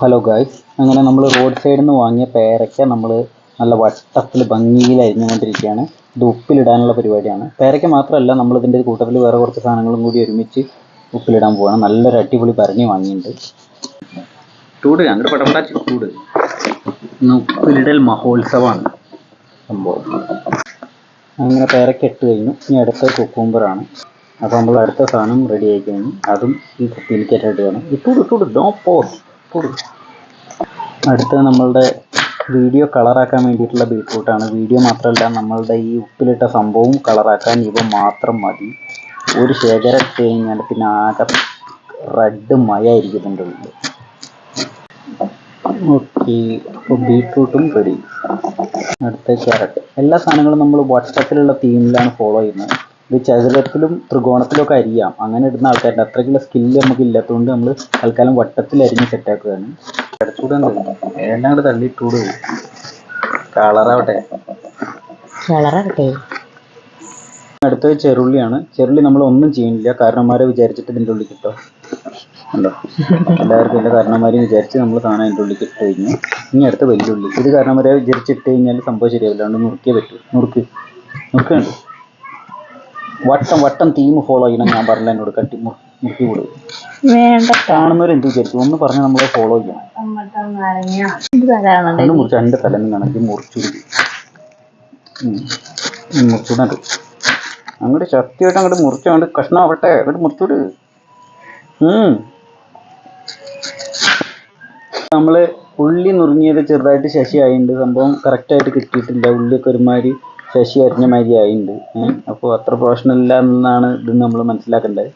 Hello guys അങ്ങനെ നമ്മൾ road സൈഡിൽ നിന്ന് വാങ്ങിയ പേരയ്ക്ക നമ്മൾ നല്ല വട്ടത്തിൽ ഭംഗിയിൽ അരിഞ്ഞുകൊണ്ടിരിക്കുകയാണ് ഇത് ഉപ്പിലിടാനുള്ള പരിപാടിയാണ്. പേരയ്ക്ക മാത്രമല്ല നമ്മൾ ഇതിന്റെ കൂട്ടത്തിൽ വേറെ കുറച്ച് സാധനങ്ങളും കൂടി ഒരുമിച്ച് ഉപ്പിലിടാൻ പോവാണ്. നല്ലൊരു അടിപൊളി ഭരണി വാങ്ങിയിട്ടുണ്ട്. ചൂട് അങ്ങോട്ട് പടപടാച്ച് ചൂട്. ഇന്ന് ഉപ്പിലിടൽ മഹോത്സവമാണ്. സംഭവം. അങ്ങനെ പേരയ്ക്ക ഇട്ട് കഴിഞ്ഞു. ഇനി അടുത്ത കുക്കുംബറാണ്. അപ്പോൾ നമ്മൾ അടുത്ത സാധനം റെഡി ആയി കഴിഞ്ഞു. അതും ഈ കുപ്പിയിലേക്ക് വേണം ഇട്ടൂട് ഇട്ടൂട് ഡോ പോസ് ഇട്ടൂട് അടുത്ത നമ്മളുടെ വീഡിയോ കളറാക്കാൻ വേണ്ടിയിട്ടുള്ള ബീട്രൂട്ടാണ്. വീഡിയോ മാത്രമല്ല നമ്മളുടെ ഈ ഉപ്പിലിട്ട സംഭവവും കളറാക്കാൻ ഇവ മാത്രം മതി. ഒരു ശേഖരം ഇട്ട് കഴിഞ്ഞാൽ പിന്നെ ആകെ റെഡ് മയായിരിക്കും ഇതിന്റെ ഉള്ളിൽ ഓക്കെ ഇപ്പോൾ ബീട്രൂട്ടും റെഡി അടുത്ത ക്യാരറ്റ് എല്ലാ സാധനങ്ങളും നമ്മൾ വാട്സപ്പിലുള്ള തീമിലാണ് ഫോളോ ചെയ്യുന്നത്. ഇത് ചതുരത്തിലും ത്രികോണത്തിലും ഒക്കെ അരിയാം. അങ്ങനെ ഇടുന്ന ആൾക്കാരുടെ അത്രയ്ക്കുള്ള സ്കില്ല് നമുക്ക് ഇല്ലാത്തതുകൊണ്ട് നമ്മൾ തൽക്കാലം വട്ടത്തിൽ അരിഞ്ഞ് സെറ്റാക്കുകയാണ് കിടച്ചൂടെ എല്ലാം കൂടെ തള്ളിയിട്ടൂട് കളറാവട്ടെ കളറാവട്ടെ അടുത്തത് ചെറുള്ളിയാണ്. ചെറുള്ളി നമ്മൾ ഒന്നും ചെയ്യുന്നില്ല. കാരണന്മാരെ വിചാരിച്ചിട്ട് ഇതിന്റെ ഉള്ളിൽ കിട്ടോ ഉണ്ടോ എല്ലാവർക്കും എല്ലാ കാരണന്മാരെയും വിചാരിച്ച് നമ്മൾ സാധനം അതിന്റെ ഉള്ളിൽ ഇട്ട് കഴിഞ്ഞു. ഇനി അടുത്ത ഉള്ളി. ഇത് കാരണന്മാരെ വിചാരിച്ചിട്ട് കഴിഞ്ഞാൽ സംഭവം ശരിയാവില്ല. അതുകൊണ്ട് നുറുക്കിയേ പറ്റൂ. നുറുക്ക്. നുറുക്കുന്നുണ്ട് വട്ടം വട്ടം തീം ഫോളോ ചെയ്യണം ഞാൻ പറഞ്ഞ എന്നോട് കട്ടി മുക്കി മുറുക്കി വിടും. വേണ്ട. കാണുന്നവർ എന്ത് വിചാരിച്ചു ഒന്ന് പറഞ്ഞ നമ്മൾ ഫോളോ ചെയ്യണം. അത് മുറിച്ച് രണ്ട് തലന്ന് കണക്ക് മുറിച്ചു മുറിച്ചുവിടത് അങ്ങോട്ട്. ശക്തിയായിട്ട് അങ്ങോട്ട് മുറിച്ച് അങ്ങോട്ട് കഷ്ണമാവട്ടെ അങ്ങോട്ട് മുറിച്ചുവിട്. നമ്മൾ ഉള്ളി നുറുങ്ങിയത് ചെറുതായിട്ട് ശശി ആയിട്ടുണ്ട് സംഭവം കറക്റ്റായിട്ട് കിട്ടിയിട്ടില്ല. ഉള്ളിയൊക്കെ ഒരുമാതിരി ശശി അറിഞ്ഞ മാതിരി ആയിട്ടുണ്ട് അപ്പോൾ അത്ര പ്രൊഫഷണൽ അല്ല എന്നാണ് ഇത് നമ്മൾ മനസ്സിലാക്കേണ്ടത്.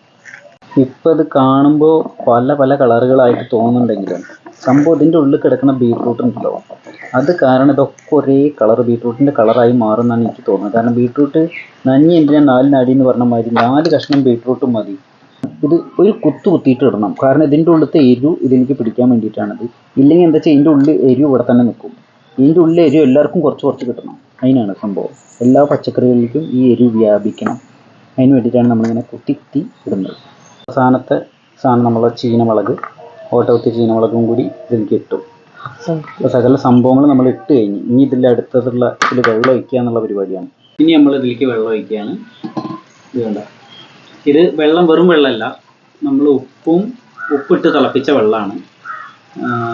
ഇപ്പോൾ ഇത് കാണുമ്പോൾ പല പല കളറുകളായിട്ട് തോന്നുന്നുണ്ടെങ്കിലും സംഭവം ഇതിന്റെ ഉള്ളിൽ കിടക്കുന്ന ബീട്രൂട്ട് ഉണ്ടല്ലോ. അത് കാരണം ഇതൊക്കെ ഒരേ കളർ ബീട്രൂട്ടിന്റെ കളറായി മാറുമെന്നാണ് എനിക്ക് തോന്നുന്നത്. കാരണം ബീട്രൂട്ട് നഞ്ഞി നാല് നാലിനടി എന്ന് പറഞ്ഞ മാതിരി നാല് കഷ്ണം ബീട്രൂട്ട് മതി. ഇത് ഒരു കുത്തു കുത്തിയിട്ട് ഇടണം. കാരണം ഇതിന്റെ ഉള്ളിലത്തെ എരിവ് ഇതെനിക്ക് പിടിക്കാൻ വേണ്ടിയിട്ടാണിത്. ഇല്ലെങ്കിൽ എന്താ വെച്ചാൽ ഇതിന്റെ ഉള്ളിൽ എരിവ് ഇവിടെ തന്നെ നിൽക്കും. ഇതിന്റെ ഉള്ളിൽ എരിവ് എല്ലാവർക്കും കുറച്ച് കുറച്ച് കിട്ടണം. അതിനാണ് സംഭവം. എല്ലാ പച്ചക്കറികളിലേക്കും ഈ എരിവ് വ്യാപിക്കണം. അതിന് വേണ്ടിയിട്ടാണ് നമ്മളിങ്ങനെ കുത്തിത്തി കുത്തി ഇടുന്നത്. അവസാനത്തെ സാധനം നമ്മൾ ചീനമുളക് ഓട്ടകുത്തി ചീനമുളകും കൂടി ഇതിലേക്ക് ഇട്ടു. സകല സംഭവങ്ങൾ നമ്മൾ ഇട്ട് കഴിഞ്ഞ്. ഇനി ഇതിൽ അടുത്തതുള്ള ഇതിൽ വെള്ളം ഒഴിക്കുക എന്നുള്ള പരിപാടിയാണ്. ഇനി നമ്മൾ ഇതിലേക്ക് വെള്ളം ഒഴിക്കുകയാണ്. ഇത് വേണ്ട ഇത് വെള്ളം വെറും വെള്ളമല്ല. നമ്മൾ ഉപ്പും ഉപ്പിട്ട് തിളപ്പിച്ച വെള്ളമാണ്.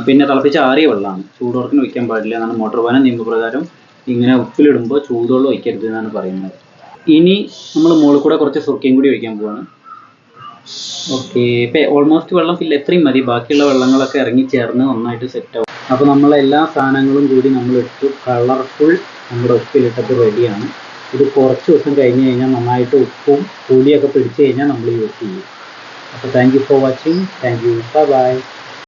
പിന്നെ തിളപ്പിച്ച ആറിയ വെള്ളമാണ്. ചൂടോടത്തിന് ഒഴിക്കാൻ പാടില്ല എന്നാണ് മോട്ടോർ വാഹന നിയമപ്രകാരം ഇങ്ങനെ ഉപ്പിലിടുമ്പോൾ ചൂടുവെള്ളം ഒഴിക്കരുത് എന്നാണ് പറയുന്നത്. ഇനി നമ്മൾ മുകളിൽ കൂടെ കുറച്ച് സുർക്കയും കൂടി ഒഴിക്കാൻ പോവാണ്. ഓക്കെ ഇപ്പം ഓൾമോസ്റ്റ് വെള്ളം ഫില്ല് എത്രയും മതി. ബാക്കിയുള്ള വെള്ളങ്ങളൊക്കെ ഇറങ്ങി ചേർന്ന് നന്നായിട്ട് സെറ്റ് ആവും. അപ്പോൾ നമ്മൾ എല്ലാ സാധനങ്ങളും കൂടി നമ്മൾ എടുത്ത് കളർഫുൾ നമ്മുടെ ഉപ്പിലിട്ടത് റെഡിയാണ് ഇത് കുറച്ച് ദിവസം കഴിഞ്ഞ് കഴിഞ്ഞാൽ നന്നായിട്ട് ഉപ്പും പുളിയൊക്കെ പിടിച്ചു കഴിഞ്ഞാൽ നമ്മൾ യൂസ് ചെയ്യും. അപ്പോൾ thank you for watching thank you bye bye